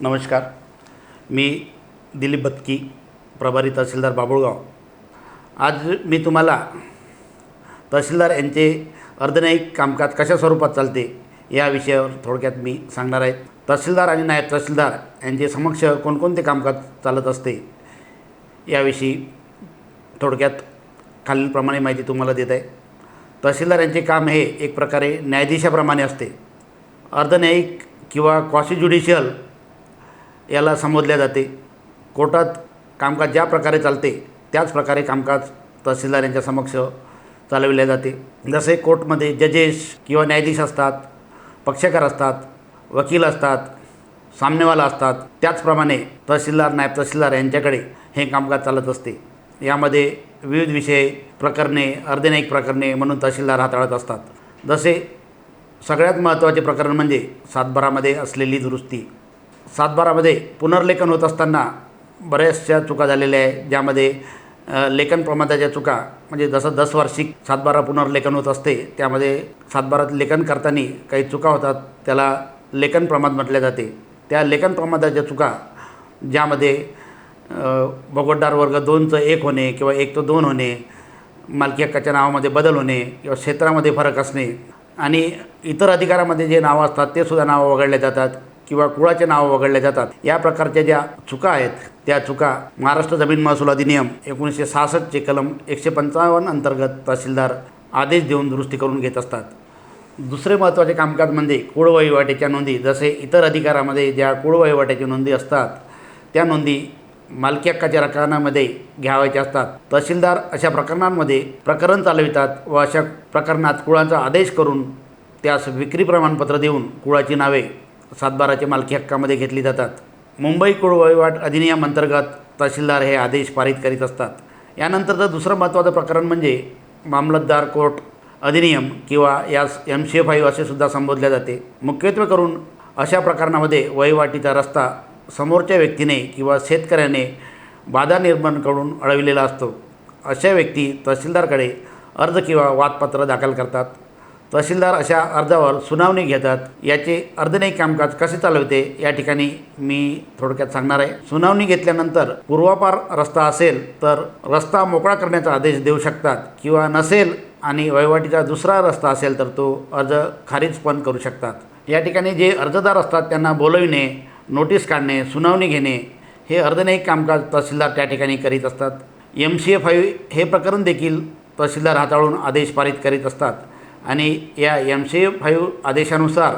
नमस्कार. मी दिलीप बत्की प्रभारी तहसीलदार बाबुळगाव. आज मी तुम्हाला तहसीलदार यांचे अर्धन्यायिक कामकाज कशा स्वरूपात चालते या विषयावर थोडक्यात मी सांगणार आहे. तहसीलदार आणि नायब तहसीलदार यांचे समक्ष कोणकोणते कामकाज चालत असते याविषयी थोडक्यात खालीलप्रमाणे माहिती तुम्हाला देत आहे. तहसीलदार यांचे काम हे एक प्रकारे न्यायाधीशाप्रमाणे असते. अर्धन्यायिक किंवा क्वासी ज्युडिशियल याला संबोधल्या जाते. कोर्टात कामकाज ज्या प्रकारे चालते त्याच प्रकारे कामकाज तहसीलदार यांच्या समक्ष चालविले जाते. जसे कोर्टमध्ये जजेस किंवा न्यायाधीश असतात पक्षकार असतात वकील असतात सामनेवाला असतात त्याचप्रमाणे तहसीलदार नायब तहसीलदार यांच्याकडे हे कामकाज चालत असते. यामध्ये विविध विषय प्रकरणे अर्धन्यायिक प्रकरणे म्हणून तहसीलदार हाताळत असतात. जसे सगळ्यात महत्त्वाचे प्रकरण म्हणजे सातबारामध्ये असलेली दुरुस्ती. सातबारामध्ये पुनर्लेखन होत असताना बऱ्याचशा चुका झालेल्या आहे. ज्यामध्ये लेखन प्रमादाच्या चुका म्हणजे जसं दस वार्षिक सातबारा पुनर्लेखन होत असते त्यामध्ये सातबारात लेखन करताना काही चुका होतात त्याला लेखन प्रमाद म्हटले जाते. त्या लेखन प्रमादाच्या चुका ज्यामध्ये अ, वर्ग दोनचं एक होणे किंवा एक तो दोन होणे मालकी हक्काच्या नावामध्ये बदल होणे किंवा क्षेत्रामध्ये फरक असणे आणि इतर अधिकारामध्ये जे नावं असतात ते सुद्धा नावं वगळले जातात. किंवा कुळाचे नावं वगळले जातात. या प्रकारच्या ज्या चुका आहेत त्या चुका महाराष्ट्र जमीन महसूल अधिनियम एकोणीसशे सहासष्टचे कलम एकशे पंचावन्न अंतर्गत तहसीलदार आदेश देऊन दुरुस्ती करून घेत असतात. दुसरे महत्त्वाचे कामकाज म्हणजे कुळवहिवाटीच्या नोंदी. जसे इतर अधिकारामध्ये ज्या कुळ नोंदी असतात त्या नोंदी मालकी हक्काच्या रकानामध्ये घ्यावायच्या असतात. तहसीलदार अशा प्रकरणांमध्ये प्रकरण चालवितात व अशा प्रकरणात कुळाचा आदेश करून त्यास विक्री प्रमाणपत्र देऊन कुळाची नावे सातबाराच्या मालकी हक्कामध्ये घेतली जातात. मुंबई कुळ वहिवाट अधिनियम अंतर्गत तहसीलदार हे आदेश पारित करीत असतात. यानंतरचं दुसरं महत्त्वाचं प्रकरण म्हणजे मामलतदार कोर्ट अधिनियम किंवा यास एम सी एफ आय असे सुद्धा संबोधले जाते. मुख्यत्वे करून अशा प्रकरणामध्ये वहिवाटीचा रस्ता समोरच्या व्यक्तीने किंवा शेतकऱ्याने बाधा निर्माण करून अडविलेला असतो. अशा व्यक्ती तहसीलदारकडे अर्ज किंवा वादपत्र दाखल करतात. तहसीलदार अशा अर्जावर सुनावणी घेतात. याचे अर्धनैतिक कामकाज कसे चालवते या ठिकाणी मी थोडक्यात सांगणार आहे. सुनावणी घेतल्यानंतर पूर्वापार रस्ता असेल तर रस्ता मोकळा करण्याचा आदेश देऊ शकतात किंवा नसेल आणि वहिवाटीचा दुसरा रस्ता असेल तर तो अर्ज खारिज पण करू शकतात. या ठिकाणी जे अर्जदार असतात त्यांना बोलविणे नोटीस काढणे सुनावणी घेणे हे अर्धनैतिक कामकाज तहसीलदार त्या ठिकाणी करीत असतात. एम सी ए फाईव्ह हे प्रकरण देखील तहसीलदार हाताळून आदेश पारित करीत असतात. आणि या एम सी फाईव्ह आदेशानुसार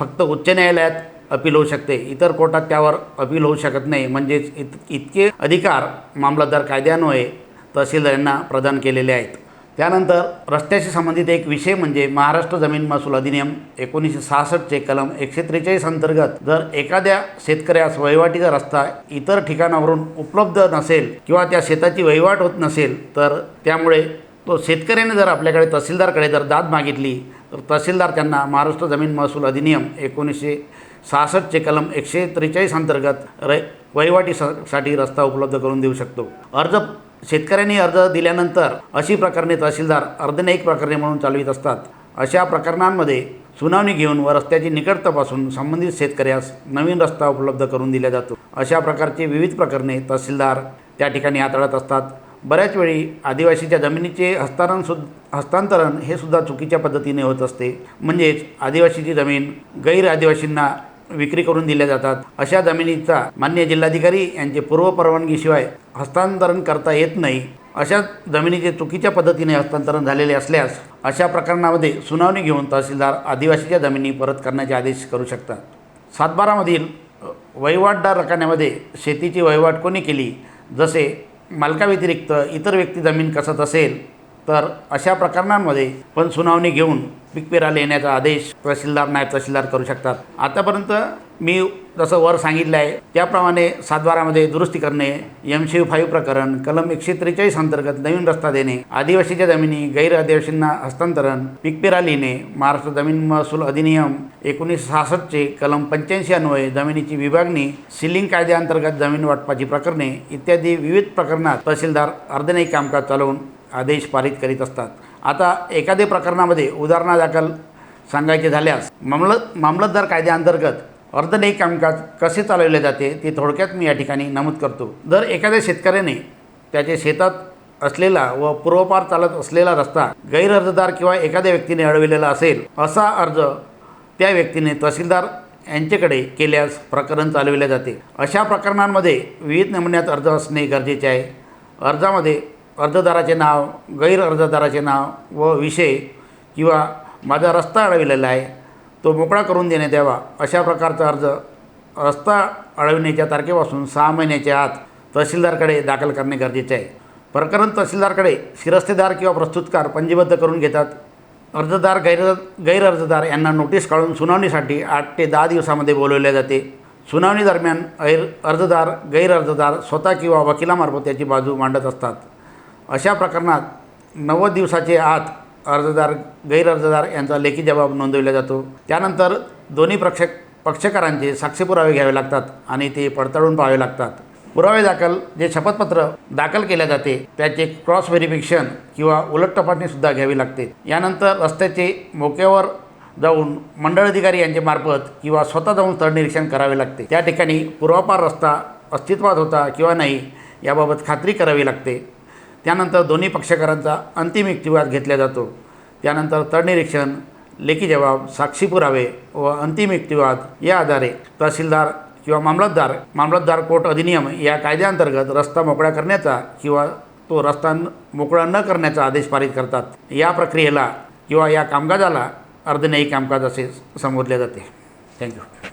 फक्त उच्च न्यायालयात अपील होऊ शकते. इतर कोर्टात त्यावर अपील होऊ शकत नाही. म्हणजेच इत इतके अधिकार मामलतदार कायद्यान्वये तहसीलदार यांना प्रदान केलेले आहेत. त्यानंतर रस्त्याशी संबंधित एक विषय म्हणजे महाराष्ट्र जमीन महसूल अधिनियम एकोणीसशे सहासष्टचे कलम एकशे त्रेचाळीस अंतर्गत जर एखाद्या शेतकऱ्यास वहिवाटीचा रस्ता इतर ठिकाणावरून उपलब्ध नसेल किंवा त्या शेताची वहिवाट होत नसेल तर त्यामुळे तो शेतकऱ्याने जर आपल्याकडे तहसीलदारकडे जर दाद मागितली तर तहसीलदार त्यांना महाराष्ट्र जमीन महसूल अधिनियम एकोणीसशे सहासष्टचे कलम एकशे त्रेचाळीस अंतर्गत रै वहिवाटीसाठी रस्ता उपलब्ध करून देऊ शकतो. अर्ज शेतकऱ्यांनी अर्ज दिल्यानंतर अशी प्रकरणे तहसीलदार अर्धनैतिक प्रकरणे म्हणून चालवित असतात. अशा प्रकरणांमध्ये सुनावणी घेऊन व रस्त्याची निकट तपासून संबंधित शेतकऱ्यास नवीन रस्ता उपलब्ध करून दिला जातो. अशा प्रकारची विविध प्रकरणे तहसीलदार त्या ठिकाणी हाताळत असतात. बऱ्याच वेळी आदिवासीच्या जमिनीचे हस्तांतरण सु हस्तांतरण हे सुद्धा चुकीच्या पद्धतीने होत असते. म्हणजेच आदिवासीची जमीन गैर आदिवासींना विक्री करून दिल्या जातात. अशा जमिनीचा मान्य जिल्हाधिकारी यांचे पूर्व परवानगीशिवाय हस्तांतरण करता येत नाही. अशा जमिनीचे चुकीच्या पद्धतीने हस्तांतरण झालेले असल्यास अशा प्रकरणामध्ये सुनावणी घेऊन तहसीलदार आदिवासीच्या जमिनी परत करण्याचे आदेश करू शकतात. सातबारामधील वहिवाटदार रकान्यामध्ये शेतीची वहिवाट कोणी केली? जसे मालकाव्यतिरिक्त इतर व्यक्ती जमीन कसत असेल तर अशा प्रकरणांमध्ये पण सुनावणी घेऊन पिकपेराला येण्याचा आदेश तहसीलदार नायब तहसीलदार करू शकतात. आतापर्यंत मी जसं वर सांगितलं आहे त्याप्रमाणे सातबारामध्ये दुरुस्ती करणे एम फाईव्ह प्रकरण कलम एकशे त्रेचाळीस अंतर्गत नवीन रस्ता देणे आदिवासीच्या जमिनी गैर आदिवासींना हस्तांतरण पिकपेरा लिहिणे महाराष्ट्र जमीन महसूल अधिनियम एकोणीसशे सहासष्टचे कलम पंच्याऐंशी अन्वये जमिनीची विभागणी सिलिंग कायद्याअंतर्गत जमीन वाटपाची प्रकरणे इत्यादी विविध प्रकरणात तहसीलदार अर्धनैतिक कामकाज चालवून आदेश पारित करीत असतात. आता एखाद्या प्रकरणामध्ये उदाहरणादाखल सांगायचे झाल्यास मामलत मामलतदार कायद्याअंतर्गत अर्धनयी कामकाज कसे चालवले जाते ते थोडक्यात मी या ठिकाणी नमूद करतो. जर एखाद्या शेतकऱ्याने त्याच्या शेतात असलेला व पूर्वपार चालत असलेला रस्ता गैरअर्जदार किंवा एखाद्या व्यक्तीने अडविलेला असेल असा अर्ज त्या व्यक्तीने तहसीलदार यांच्याकडे केल्यास प्रकरण चालविले जाते. अशा प्रकरणांमध्ये विविध नमुन्यात अर्ज असणे गरजेचे आहे. अर्जामध्ये अर्जदाराचे नाव गैरअर्जदाराचे नाव व विषय किंवा माझा रस्ता अडविलेला आहे. तो मोकळा करून देण्यात यावा. अशा प्रकारचा अर्ज रस्ता अडविण्याच्या तारखेपासून सहा महिन्याच्या आत तहसीलदारकडे दाखल करणे गरजेचे आहे. प्रकरण तहसीलदारकडे शिरस्तेदार किंवा प्रस्तुतकार पंजीबद्ध करून घेतात. अर्जदार गैर गैरअर्जदार यांना नोटीस काढून सुनावणीसाठी आठ ते दहा दिवसामध्ये बोलवले जाते. सुनावणी दरम्यान अर्जदार गैरअर्जदार स्वतः किंवा वकिलामार्फत त्याची बाजू मांडत असतात. अशा प्रकरणात नव्वद दिवसाचे आत अर्जदार गैरअर्जदार यांचा लेखी जबाब नोंदविला जातो. त्यानंतर दोन्ही पक्ष पक्षकारांचे साक्षीपुरावे घ्यावे लागतात आणि ते पडताळून पाहावे लागतात. पुरावे दाखल जे शपथपत्र दाखल केले जाते त्याचे क्रॉस व्हेरिफिकेशन किंवा उलट तपासणीसुद्धा घ्यावी लागते. यानंतर रस्त्याचे मोक्यावर जाऊन मंडळ अधिकारी यांच्यामार्फत किंवा स्वतः जाऊन स्थळ निरीक्षण करावे लागते. त्या ठिकाणी पूर्वापार रस्ता अस्तित्वात होता किंवा नाही याबाबत खात्री करावी लागते. त्यानंतर दोन्ही पक्षकारांचा अंतिम युक्तिवाद घेतला जातो. त्यानंतर तडनिरीक्षण लेखी जबाब साक्षी पुरावे व अंतिम युक्तिवाद या आधारे तहसीलदार किंवा मामलतदार मामलतदार कोर्ट अधिनियम या कायद्याअंतर्गत रस्ता मोकळा करण्याचा किंवा तो रस्ता मोकळा न करण्याचा आदेश पारित करतात. या प्रक्रियेला किंवा या कामकाजाला अर्धन्यायी कामकाज असे संबोधले जाते. थँक्यू